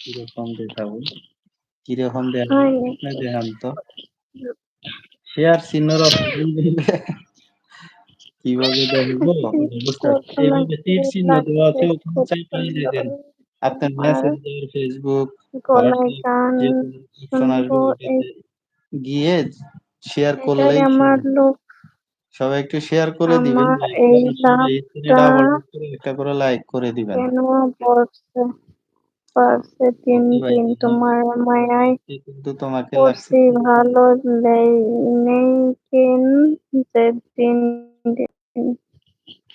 কীরকম দেখাবো কীরকম দেখান তো শেয়ার চিহ্নর কীভাবে দেখাবো? এইভাবে তীর চিহ্ন দেওয়া আছে ওখানে চাইপাই দিলেন আপনার মেসেঞ্জার ফেসবুক গিয়ে শেয়ার লোক সবাই একটু শেয়ার করে দিবেন একটা করে লাইক করে দিবেন। পারছে তিন তিন দিন তোমার- মায়ায় কিন্তু তোমাকে পড়ছি ভালো নেই কিন তিন দিন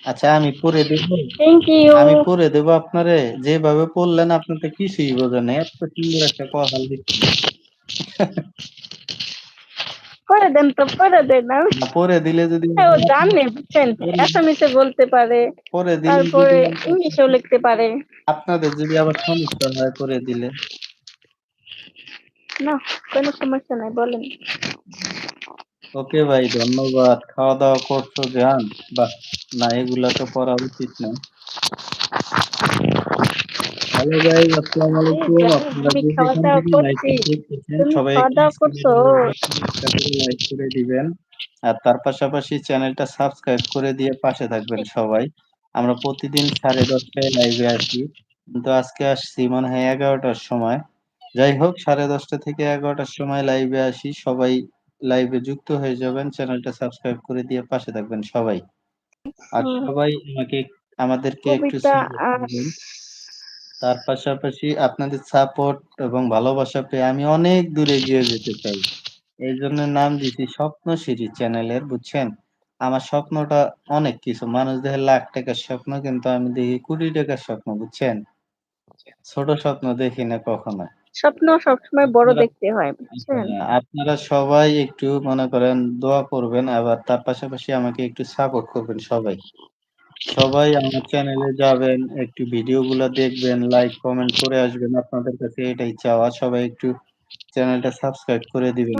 আচ্ছা আমি পরে দেব থ্যাংক ইউ আমি পরে দেব আপনারে। যেভাবে পড়লেন আপনি তো কিছুই বোঝেন। এত সুন্দর একটা কথা লিখছেন করে দেন তো করে দেন আমি। না, দিলে যদি ও জানে বুঝছেন? অ্যাসামিসে বলতে পারে পড়ে দিলে তারপরে ইংলিশেও লিখতে পারে। আপনাদের যদি আবার সমস্যা হয় করে দিলে। না কোনো সমস্যা নাই বলেন। ওকে ভাই ধন্যবাদ। খাওয়া দাওয়া করছ জান? বাহ না এগুলা তো করা উচিত না। হ্যালো গাইস আসসালামু আলাইকুম। আপনারা যে খাওয়া দাওয়া সবাই লাইক করে দিবেন। আর তার পাশাপাশি চ্যানেলটা সাবস্ক্রাইব করে দিয়ে পাশে থাকবেন সবাই। আমরা প্রতিদিন সাড়ে দশটায় লাইভে আসি। কিন্তু আজকে আসছি মনে হয় এগারোটার সময়। যাই হোক সাড়ে দশটা থেকে এগারোটার সময় লাইভে আসি। সবাই লাইভে যুক্ত হয়ে যাবেন। চ্যানেলটা সাবস্ক্রাইব করে দিয়ে পাশে থাকবেন সবাই। আর সবাই আমাকে আমাদেরকে একটু কবিতা support আর করবেন। তার পাশাপাশি আপনাদের সাপোর্ট এবং ভালোবাসা পেয়ে আমি অনেক দূরে এগিয়ে যেতে চাই। এই জন্য নাম দিয়েছি স্বপ্ন সিঁড়ি চ্যানেলের বুঝছেন? আমার স্বপ্নটা অনেক কিছু। মানুষ দেখে লাখ টাকার স্বপ্ন কিন্তু আমি দেখি কোটি টাকার স্বপ্ন বুঝছেন? ছোট স্বপ্ন দেখি না কখনো। স্বপ্ন সবসময় বড় দেখতে হয় বুঝছেন? আপনারা সবাই একটু মনে করেন দোয়া করবেন আবার তার পাশাপাশি আমাকে একটু সাপোর্ট করবেন সবাই। সবাই আমার চ্যানেলে যাবেন একটু ভিডিওগুলো দেখবেন লাইক কমেন্ট করে আসবেন আপনাদের কাছে এটাই চাওয়া। সবাই একটু চ্যানেলটা সাবস্ক্রাইব করে দিবেন।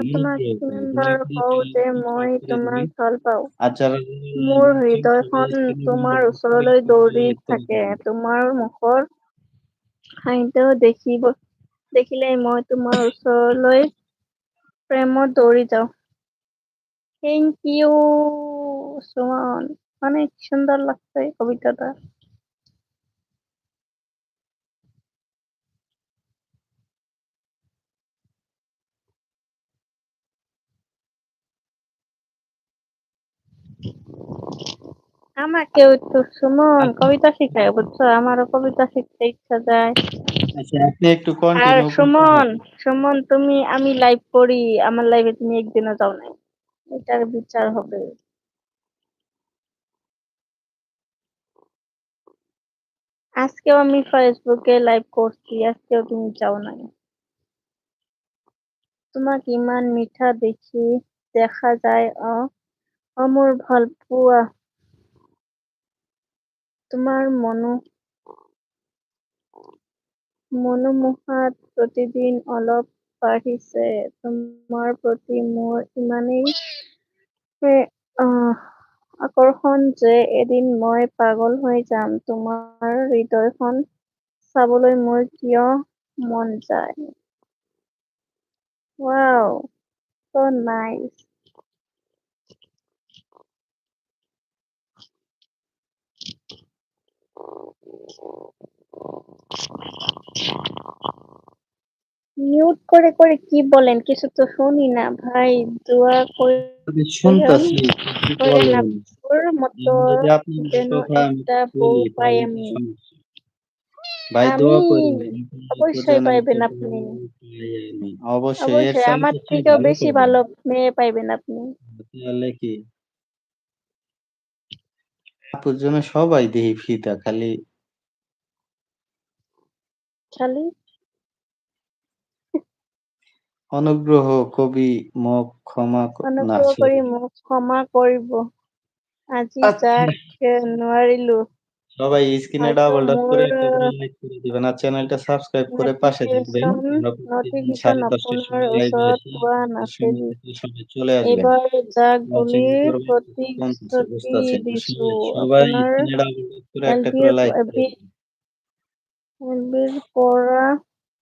মই তোমাক ভালো পাওঁ? মোৰ হৃদয়খন তোমাৰ ওচৰলৈ দৌৰি থাকে। তোমাৰ মুখৰ হাঁহিতেও দেখিব দেখিলেই মই তোমাৰ ওচৰলৈ প্ৰেমত দৌৰি যাওঁ। Thank you Suman. অনেক সুন্দর লাগছে কবিতাটা। আমাকে একটু সুমন কবিতা শিখায় বুঝছ? আমারও কবিতা শিখতে ইচ্ছা যায়। আচ্ছা আর সুমন সুমন তুমি আমি লাইভ করি আমার লাইভে তুমি একদিনও যাও নাই। এটার বিচার হবে। আজকেও আমি ফেসবুকে লাইভ করছি আজকেও তুমি যাও নাই। তোমাক ইমান মিঠা দেখি দেখা যায় অ অ মোৰ ভাল পোৱা। তোমাৰ মনো মনোমোহাত প্ৰতিদিন অলপ বাঢ়িছে। তোমাৰ প্ৰতি মোৰ ইমানেই আহ, আকৰ্ষণ যে এদিন মই পাগল হৈ যাম। তোমাৰ হৃদয়খন চাবলৈ মোৰ কিয় মন যায়? ৱাও so nice মিউট করে করে কি বলেন? কিছু তো শুনি না ভাই দোয়া করে শুনতাছি কি করে না বলেন। ওর মতো যেন একটা বউ পাই আমি। ভাই দোয়া আমি অবশ্যই পাইবেন আপনি। অবশ্যই আমার থেকেও বেশি ভালো মেয়ে পাইবেন আপনি। তাহলে কি? আপুর জন্য সবাই দেহি ফিতা খালি খালি অনুগ্রহ কবি মোক ক্ষমা ক- না অনুগ্ৰহ কৰি মোক ক্ষমা কৰিব। আজি আচ্ছা। যাক নোৱাৰিলো। সবাই স্ক্রিনে হয়তো ডাবল টাপ করে একটা করে মোৰ লাইক করে দিবেন আর চ্যানেলটা সাবস্ক্রাইব করে পাশে থাকবেন। notification- আমরা প্রতিদিন notification সাড়ে দশটার আপোনাৰ লাইভে ওচৰত আসি পোৱা সময় সবাই চলে আসবেন। এইবাৰ যাক বুলি প্ৰতিশ্ৰুতি বুঝতেছেন? দিছো। সবাই আপোনাৰ স্ক্রিনে ডাবল টাপ করে একটা করে লাইক করে দিবেন। এলবিৰ পৰা